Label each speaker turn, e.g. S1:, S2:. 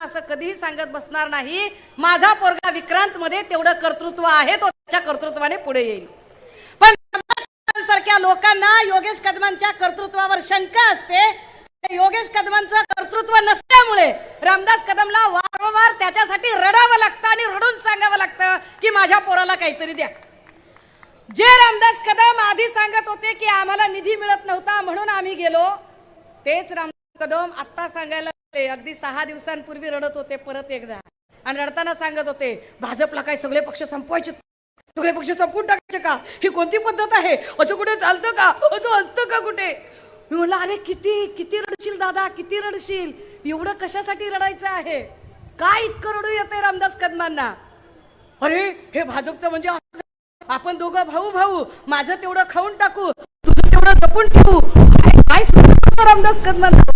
S1: असं कधीही सांगत बसणार नाही. माझा पोरगा विक्रांत मध्ये तेवढं कर्तृत्व आहे तो त्याच्या कर्तृत्वाने पुढे येईल. पण सारख्या लोकांना योगेश कदमांच्या कर्तृत्वावर शंका असते. योगेश कदमांचं कर्तृत्व नसल्यामुळे रामदास कदमला वारंवार त्याच्यासाठी रडावं लागतं आणि रडून सांगावं लागतं की माझ्या पोराला काहीतरी द्या. जे रामदास कदम आधी सांगत होते की आम्हाला निधी मिळत नव्हता म्हणून आम्ही गेलो तेच रामदास कदम आत्ता सांगायला ते अगदी सहा दिवसांपूर्वी रडत होते परत एकदा. आणि रडताना सांगत होते भाजपला काय सगळे पक्ष संपवायचे? सगळे पक्ष संपून टाकायचे का? ही कोणती पद्धत आहे? असं कुठे चालतं का? असं असतं का कुठे? मी म्हणलं अरे किती किती रडशील दादा किती रडशील? एवढं कशासाठी रडायचं आहे? काय इतकं रडू येते रामदास कदमांना? अरे हे भाजपचं म्हणजे असं आपण दोघं भाऊ भाऊ माझं तेवढं खाऊन टाकू तुझं तेवढं जपून ठेवू. काय काय रामदास कदमांना?